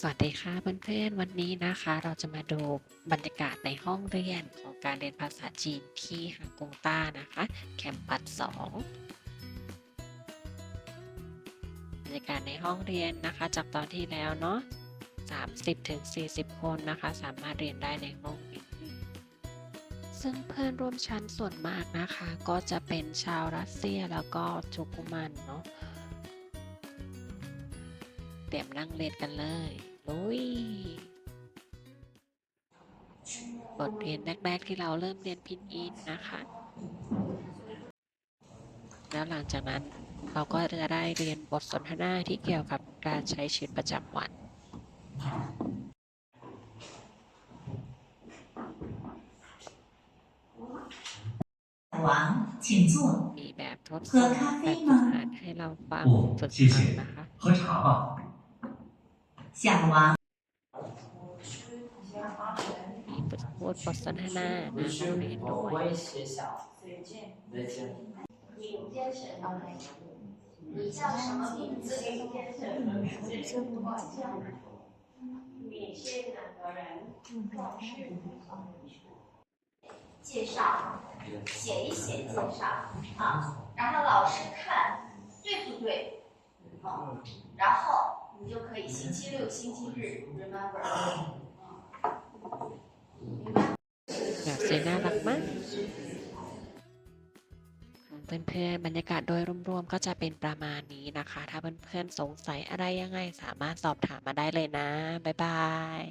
สวัสดีค่ะเพื่อนๆ วันนี้นะคะ เราจะมาดูบรรยากาศในห้องเรียนของการเรียนภาษาจีนที่ฮากงต้านะคะ แคมปัสสองบรรยากาศในห้องเรียนนะคะจากตอนที่แล้วเนาะ30ถึง40 คนนะคะ สามารถเรียนได้ในห้องนี้ซึ่งเพื่อนร่วมชั้นส่วนมากนะคะ ก็จะเป็นชาวรัสเซียแล้วก็ทุกุมันเนาะ เตรียมนั่งเล่นกันเลยลุยบทเรียนแรก ๆ ที่เราเริ่มเรียนพินอินนะคะ แล้วหลังจากนั้นเราก็จะได้เรียนบทสนทนาที่เกี่ยวกับการใช้ชีวิตประจำวัน หวัง请坐มีแบบทดสอบแบบฝึกหัดให้เราฟังฝึกฟังนะคะ 喝茶吧。小王， มีบทพูดบทสนทนาหนะห้องเรียนด้วย 我也写小，再见。尹先生，OK，你叫什么名字？尹先生，你是哪个人？介绍，写一写介绍啊，然后老师看对不对？好，然后你就可以 星期六、星期日 remember，明白？ แบบเสียงน่ารักมากเพื่อนๆบรรยากาศโดยรวมๆก็จะเป็นประมาณนี้นะคะ ถ้าเพื่อนๆสงสัยอะไรยังไงสามารถสอบถามมาได้เลยนะ บ๊ายบาย